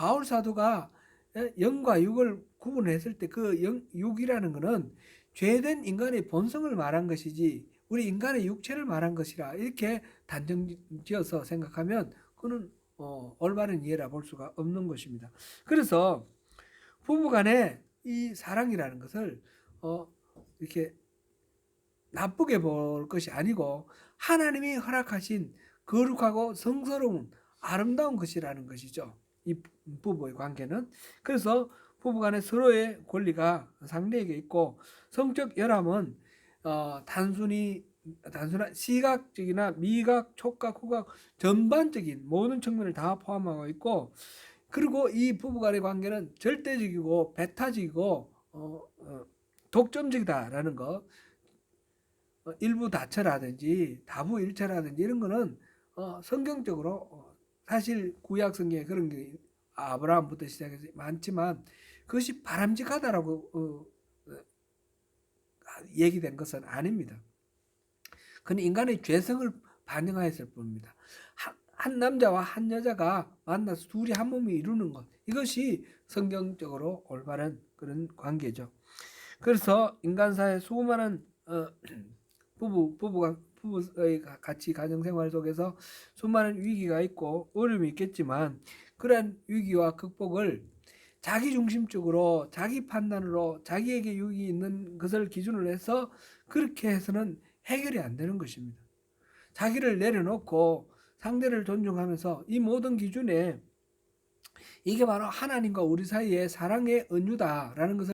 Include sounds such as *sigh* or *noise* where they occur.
바울 사도가 예, 영과 육을 구분했을 때 그 육이라는 것은 죄된 인간의 본성을 말한 것이지 우리 인간의 육체를 말한 것이라 이렇게 단정지어서 생각하면 그는 어, 올바른 이해라 볼 수가 없는 것입니다. 그래서 부부간의 이 사랑이라는 것을 어, 이렇게 나쁘게 볼 것이 아니고 하나님이 허락하신 거룩하고 성스러운 아름다운 것이라는 것이죠. 이 부부의 관계는. 그래서 부부간의 서로의 권리가 상대에게 있고 성적 열함은 어, 단순히 단순한 시각적이나 미각, 촉각, 후각 전반적인 모든 측면을 다 포함하고 있고 그리고 이 부부간의 관계는 절대적이고 배타적이고 어, 어, 독점적이다라는 거 어, 일부 다처라든지 다부 일처라든지 이런 거는 어, 성경적으로 어, 사실 구약 성경에 그런 게 아브라함부터 시작해서 많지만 그것이 바람직하다라고 어, 어, 얘기된 것은 아닙니다. 그는 인간의 죄성을 반영하였을 뿐입니다. 한, 한 남자와 한 여자가 만나서 둘이 한 몸이 이루는 것 이것이 성경적으로 올바른 그런 관계죠. 그래서 인간사의 수많은 어, *clears throat* 부부 부부가 부부의 같이 가정 생활 속에서 수많은 위기가 있고 어려움이 있겠지만 그러한 위기와 극복을 자기 중심적으로 자기 판단으로 자기에게 유익이 있는 것을 기준으로 해서 그렇게 해서는 해결이 안 되는 것입니다. 자기를 내려놓고 상대를 존중하면서 이 모든 기준에 이게 바로 하나님과 우리 사이의 사랑의 은유다라는 것을